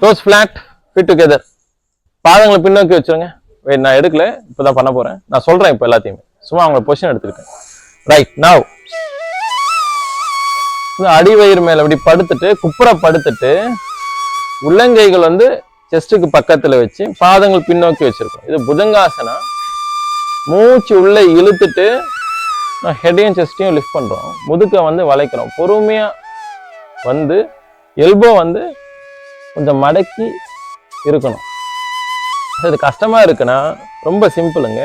Dose flat fit together பாதங்களை பின்னோக்கி வச்சிருங்க. வெயிட் நான் எடுக்கல. இப்பதான் பண்ண போகிறேன் நான் சொல்கிறேன் இப்போ எல்லாத்தையுமே. சும்மா அவங்க பொசிஷன் எடுத்துருக்கேன் ரைட் நவ் அடி வயிறு அப்படி படுத்துட்டு குப்புற படுத்துட்டு உள்ளங்கைகள் வந்து செஸ்ட்டுக்கு பக்கத்தில் வச்சு பாதங்கள் பின்னோக்கி வச்சுருக்கோம். இது புஜங்காசனா மூச்சு உள்ளே இழுத்துட்டு நான் ஹெட்டையும் செஸ்ட்டையும் லிஃப்ட் பண்ணுறோம் முதுக்கை வந்து வளைக்கிறோம். பொறுமையாக வந்து எல்போ வந்து கொஞ்சம் மடக்கி இருக்கணும். இது கஷ்டமாக இருக்குன்னா ரொம்ப சிம்பிளுங்க.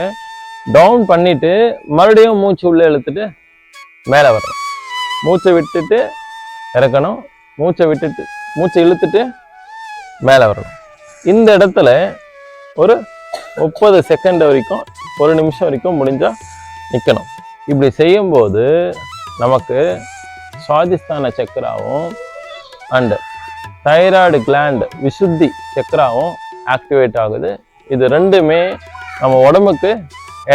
டவுன் பண்ணிவிட்டு மறுபடியும் மூச்சு உள்ளே இழுத்துட்டு மேலே வரணும். மூச்சை விட்டுட்டு இறக்கணும். மூச்சை விட்டுட்டு மூச்சை இழுத்துட்டு மேலே வரணும். இந்த இடத்துல ஒரு முப்பது செகண்ட் வரைக்கும் ஒரு நிமிஷம் வரைக்கும் முடிஞ்சால் நிற்கணும் இப்படி செய்யும்போது நமக்கு சுவாதிஸ்தான சக்கராவும் அண்டு தைராய்டு கிளாண்ட் விசுத்தி சக்கராவும் ஆக்டிவேட் ஆகுது. இது ரெண்டுமே நம்ம உடம்புக்கு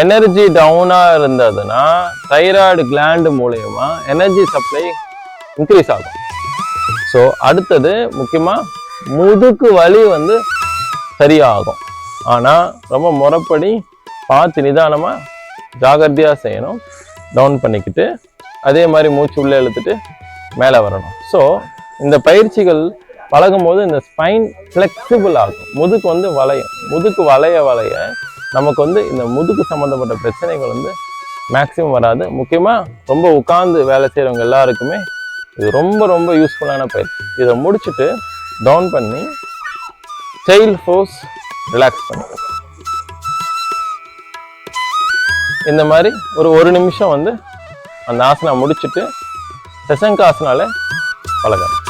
எனர்ஜி டவுனாக இருந்ததுன்னா தைராய்டு கிளாண்டு மூலயமா எனர்ஜி சப்ளை இன்க்ரீஸ் ஆகும். ஸோ அடுத்தது முக்கியமாக முதுகு வலி வந்து சரியாகும். ஆனால் ரொம்ப முறைப்படி பார்த்து நிதானமாக ஜாகிரதையாக செய்யணும். டவுன் பண்ணிக்கிட்டு அதே மாதிரி மூச்சு உள்ளே இழுத்துட்டு மேலே வரணும். ஸோ இந்த பயிற்சிகள் பழகும் போது இந்த ஸ்பைன் ஃப்ளெக்சிபிள் ஆகும். முதுக்கு வந்து வளையும். முதுக்கு வளைய வளைய நமக்கு வந்து இந்த முதுக்கு சம்மந்தப்பட்ட பிரச்சனைகள் வந்து மேக்ஸிமம் வராது. முக்கியமாக ரொம்ப உட்காந்து வேலை செய்கிறவங்க எல்லாருக்குமே இது ரொம்ப ரொம்ப யூஸ்ஃபுல்லான பயிற்சி. இதை முடிச்சுட்டு டவுன் பண்ணி செயில் ஃபோர்ஸ் ரிலாக்ஸ் பண்ணி. இந்த மாதிரி ஒரு ஒரு நிமிஷம் வந்து அந்த ஆசனா முடிச்சுட்டு செசங்காசனால பழகணும்